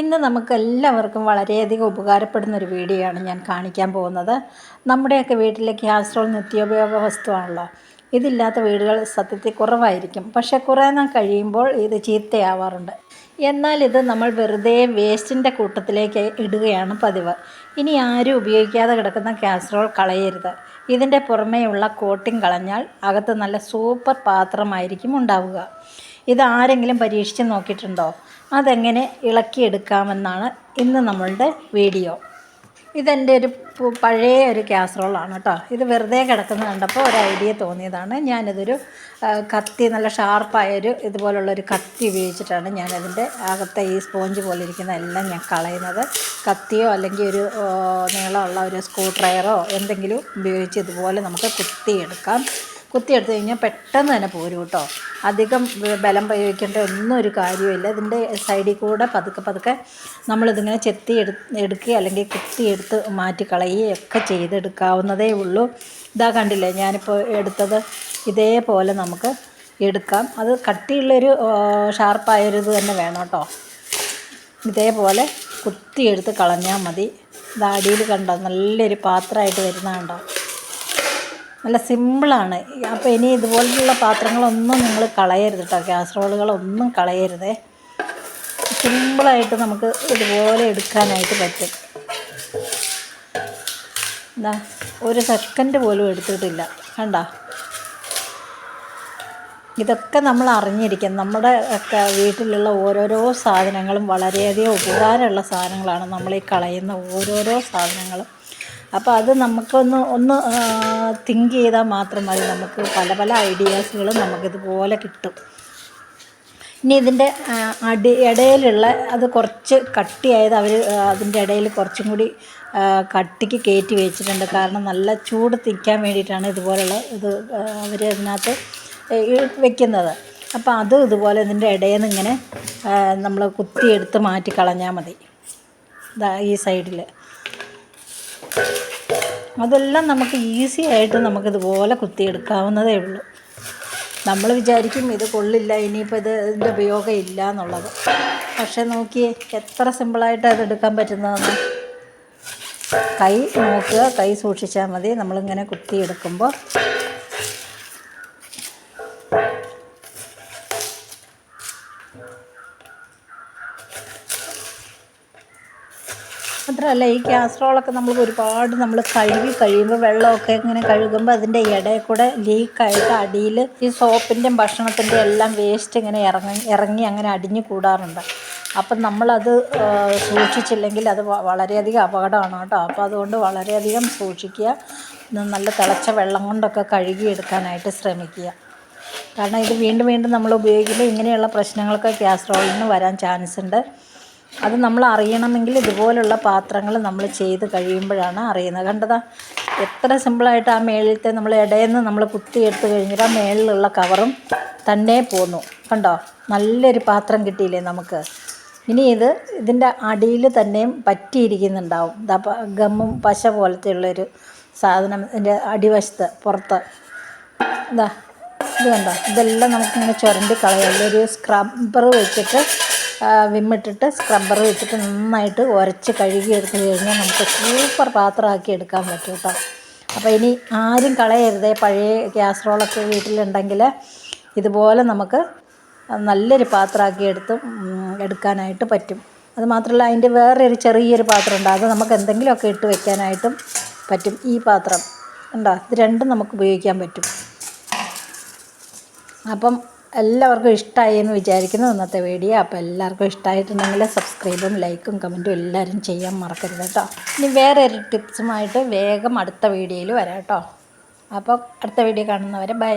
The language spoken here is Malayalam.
ഇന്ന് നമുക്ക് എല്ലാവർക്കും വളരെയധികം ഉപകാരപ്പെടുന്ന ഒരു വീഡിയോ ആണ് ഞാൻ കാണിക്കാൻ പോകുന്നത്. നമ്മുടെയൊക്കെ വീട്ടിലെ ഗ്യാസ്ട്രോൾ നിത്യോപയോഗ വസ്തുവാണല്ലോ. ഇതില്ലാത്ത വീടുകൾ സത്യത്തിൽ കുറവായിരിക്കും. പക്ഷേ കുറേ നാൾ കഴിയുമ്പോൾ ഇത് ചീത്തയാവാറുണ്ട്. എന്നാൽ ഇത് നമ്മൾ വെറുതെ വേസ്റ്റിന്റെ കൂട്ടത്തിലേക്ക് ഇടുകയാണ് പതിവ്. ഇനി ആരും ഉപയോഗിക്കാതെ കിടക്കുന്ന കാസറോൾ കളയരുത്. ഇതിന്റെ പുറമേയുള്ള കോട്ടിംഗ് കളഞ്ഞാൽ അകത്ത് നല്ല സൂപ്പർ പാത്രമായിരിക്കും ഉണ്ടാവുക. ഇത് ആരെങ്കിലും പരീക്ഷിച്ച് നോക്കിയിട്ടുണ്ടോ? അതെങ്ങനെ ഇളക്കിയെടുക്കാമെന്നാണ് ഇന്ന് നമ്മളുടെ വീഡിയോ. ഇതെന്റെ ഒരു പഴയ ഒരു കാസറോളാണ് കേട്ടോ. ഇത് വെറുതെ കിടക്കുന്ന കണ്ടപ്പോൾ ഒരു ഐഡിയ തോന്നിയതാണ്. ഞാനിതൊരു കത്തി നല്ല ഷാർപ്പായൊരു ഇതുപോലുള്ളൊരു കത്തി ഉപയോഗിച്ചിട്ടാണ് ഞാനതിന്റെ അകത്തെ ഈ സ്പോഞ്ച് പോലെ ഇരിക്കുന്ന എല്ലാം ഞാൻ കളയുന്നത്. കത്തിയോ അല്ലെങ്കിൽ ഒരു നീളമുള്ള ഒരു സ്ക്രൂ ഡ്രൈവറോ എന്തെങ്കിലും ഉപയോഗിച്ച് ഇതുപോലെ നമുക്ക് കുത്തിയെടുക്കാം. കുത്തിയെടുത്ത് കഴിഞ്ഞാൽ പെട്ടെന്ന് തന്നെ പോരും കേട്ടോ. അധികം ബലം പ്രയോഗിക്കേണ്ട ഒന്നും ഒരു കാര്യമില്ല ഇതിന്റെ സൈഡിൽ കൂടെ പതുക്കെ പതുക്കെ നമ്മളിതിങ്ങനെ ചെത്തി എടു എടുക്കുക അല്ലെങ്കിൽ കുത്തിയെടുത്ത് മാറ്റി കളയുകയൊക്കെ ചെയ്തെടുക്കാവുന്നതേ ഉള്ളൂ. ഇതാ കണ്ടില്ലേ ഞാനിപ്പോൾ എടുത്തത് ഇതേപോലെ നമുക്ക് എടുക്കാം. അത് കട്ടിയുള്ളൊരു ഷാർപ്പായൊരു ഇത് തന്നെ വേണം കേട്ടോ. ഇതേപോലെ കുത്തിയെടുത്ത് കളഞ്ഞാൽ മതി. ഇത് അടിയിൽ കണ്ടോ നല്ലൊരു പാത്രമായിട്ട് വരുന്ന കണ്ടോ. നല്ല സിമ്പിളാണ്. അപ്പോൾ ഇനി ഇതുപോലുള്ള പാത്രങ്ങളൊന്നും നിങ്ങൾ കളയരുത് കേട്ടോ കാസറോളുകളൊന്നും കളയരുതേ. സിമ്പിളായിട്ട് നമുക്ക് ഇതുപോലെ എടുക്കാനായിട്ട് പറ്റും. എന്താ ഒരു സെക്കൻഡ് പോലും എടുത്തിട്ടില്ല. കണ്ട? ഇതൊക്കെ നമ്മൾ അറിഞ്ഞിരിക്കും നമ്മുടെ ഒക്കെ വീട്ടിലുള്ള ഓരോരോ സാധനങ്ങളും വളരെയധികം ഉപകാരമുള്ള സാധനങ്ങളാണ് നമ്മൾ ഈ കളയുന്ന ഓരോരോ സാധനങ്ങളും. അപ്പോൾ അത് നമുക്കൊന്ന് ഒന്ന് തിങ്ക് ചെയ്താൽ മാത്രം മതി. നമുക്ക് പല പല ഐഡിയാസുകളും നമുക്കിതുപോലെ കിട്ടും. ഇനി ഇതിന്റെ അടി ഇടയിലുള്ള അത് കുറച്ച് കട്ടിയായത് അവർ അതിന്റെ ഇടയിൽ കുറച്ചും കൂടി കട്ടിക്ക് കയറ്റി വെച്ചിട്ടുണ്ട്. കാരണം നല്ല ചൂട് തിക്കാൻ വേണ്ടിയിട്ടാണ് ഇതുപോലുള്ള ഇത് അവർ അതിനകത്ത് വെക്കുന്നത്. അപ്പോൾ അതും ഇതുപോലെ ഇതിന്റെ ഇടയിൽ നിന്ന് ഇങ്ങനെ നമ്മൾ കുത്തിയെടുത്ത് മാറ്റി കളഞ്ഞാൽ മതി. ഈ സൈഡിൽ അതെല്ലാം നമുക്ക് ഈസി ആയിട്ട് നമുക്കിതുപോലെ കുത്തിയെടുക്കാവുന്നതേ ഉള്ളൂ. നമ്മൾ വിചാരിക്കും ഇത് കൊള്ളില്ല ഇനിയിപ്പോൾ ഇത് ഇതിന്റെ ഉപയോഗം ഇല്ല എന്നുള്ളത്. പക്ഷേ നോക്കിയേ എത്ര സിമ്പിളായിട്ട് അത് എടുക്കാൻ പറ്റുന്നതെന്ന്. കൈ നോക്കുക കൈ സൂക്ഷിച്ചാൽ മതി. നമ്മളിങ്ങനെ കുത്തിയെടുക്കുമ്പോൾ മാത്രമല്ല ഈ കാസറോളൊക്കെ നമ്മൾ ഒരുപാട് നമ്മൾ കഴുകി കഴിയുമ്പോൾ വെള്ളമൊക്കെ ഇങ്ങനെ കഴുകുമ്പോൾ അതിന്റെ ഇടയിൽ കൂടെ ലീക്കായിട്ട് അടിയിൽ ഈ സോപ്പിന്റെയും ഭക്ഷണത്തിന്റെ എല്ലാം വേസ്റ്റ് ഇങ്ങനെ ഇറങ്ങി ഇറങ്ങി അങ്ങനെ അടിഞ്ഞു കൂടാറുണ്ട്. അപ്പം നമ്മളത് സൂക്ഷിച്ചില്ലെങ്കിൽ അത് വളരെയധികം അപകടമാണ് കേട്ടോ. അപ്പോൾ അതുകൊണ്ട് വളരെയധികം സൂക്ഷിക്കുക. നല്ല തിളച്ച വെള്ളം കൊണ്ടൊക്കെ കഴുകിയെടുക്കാനായിട്ട് ശ്രമിക്കുക. കാരണം ഇത് വീണ്ടും വീണ്ടും നമ്മൾ ഉപയോഗിക്കുമ്പോൾ ഇങ്ങനെയുള്ള പ്രശ്നങ്ങളൊക്കെ കാസറോളിന് വരാൻ ചാൻസ് ഉണ്ട്. അത് നമ്മൾ അറിയണമെങ്കിൽ ഇതുപോലുള്ള പാത്രങ്ങൾ നമ്മൾ ചെയ്ത് കഴിയുമ്പോഴാണ് അറിയുന്നത്. കണ്ടതാ എത്ര സിമ്പിളായിട്ട് ആ മേളിലത്തെ നമ്മൾ ഇടയെന്ന് നമ്മൾ കുത്തിയെടുത്ത് കഴിഞ്ഞിട്ട് ആ മേളിലുള്ള കവറും തന്നെ പോന്നു. കണ്ടോ? നല്ലൊരു പാത്രം കിട്ടിയില്ലേ നമുക്ക്? ഇനി ഇത് ഇതിന്റെ അടിയിൽ തന്നെയും പറ്റിയിരിക്കുന്നുണ്ടാവും. ഗമ്മും പശ പോലത്തെയുള്ളൊരു സാധനം ഇതിന്റെ അടിവശത്ത് പുറത്ത്. ഇതാ ഇത് കണ്ടോ? ഇതെല്ലാം നമുക്കിങ്ങനെ ചുരണ്ടി കളയാം ഒരു സ്ക്രബ്ബർ വെച്ചിട്ട് വിമ്മിട്ടിട്ട് സ്ക്രബ്ബർ വെച്ചിട്ട് നന്നായിട്ട് ഉരച്ച് കഴുകി എടുത്തു കഴിഞ്ഞാൽ നമുക്ക് സൂപ്പർ പാത്രമാക്കി എടുക്കാൻ പറ്റും കേട്ടോ അപ്പോൾ ഇനി ആരും കളയരുതേ പഴയ കാസറോളൊക്കെ വീട്ടിലുണ്ടെങ്കിൽ ഇതുപോലെ നമുക്ക് നല്ലൊരു പാത്രമാക്കി എടുത്ത് എടുക്കാനായിട്ട് പറ്റും. അത് മാത്രമല്ല അതിന്റെ വേറെ ഒരു ചെറിയൊരു പാത്രം ഉണ്ട്. അത് നമുക്ക് എന്തെങ്കിലുമൊക്കെ ഇട്ട് വെക്കാനായിട്ടും പറ്റും ഈ പാത്രം. ഉണ്ടോ ഇത് രണ്ടും നമുക്ക് ഉപയോഗിക്കാൻ പറ്റും. അപ്പം എല്ലാവർക്കും ഇഷ്ടമായി എന്ന് വിചാരിക്കുന്നു ഇന്നത്തെ വീഡിയോ. അപ്പോൾ എല്ലാവർക്കും ഇഷ്ടമായിട്ടുണ്ടെങ്കിൽ സബ്സ്ക്രൈബും ലൈക്കും കമന്റും എല്ലാവരും ചെയ്യാൻ മറക്കരുത് കേട്ടോ. ഇനി വേറെ ഒരു ടിപ്സുമായിട്ട് വേഗം അടുത്ത വീഡിയോയിൽ വരാം കേട്ടോ. അപ്പോൾ അടുത്ത വീഡിയോ കാണുന്നവരെ ബൈ